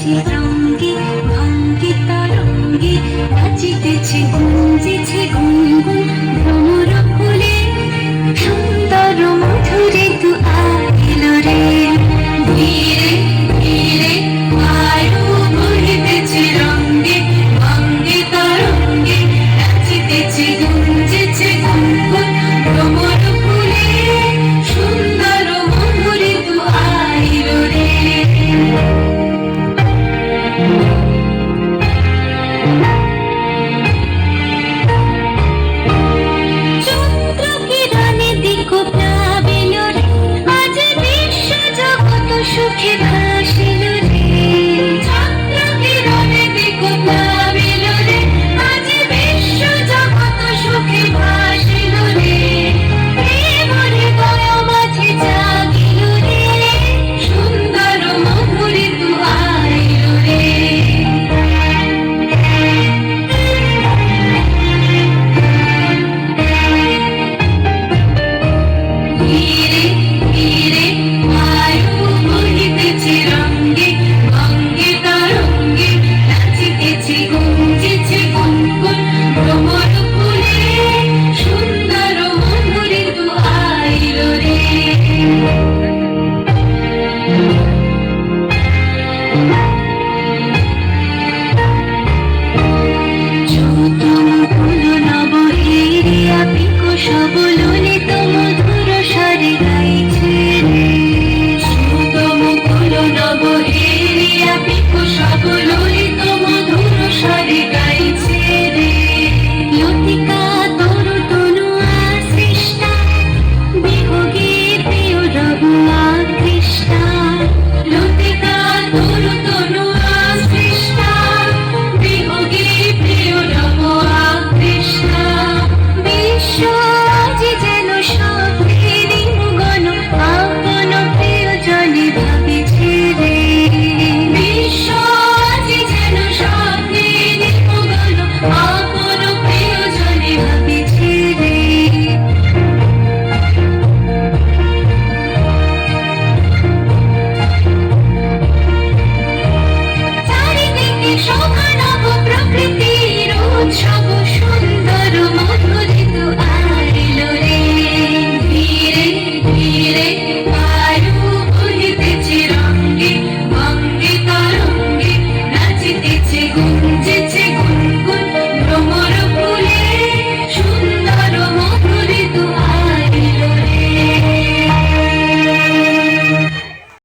নাচছে রঙ্গি ভঙ্গি তরঙ্গি নাচিতেছে গুঞ্জিছে গুনগুন ভ্রমর কুলে সুন্দর মধুরে তু আইল রে You keep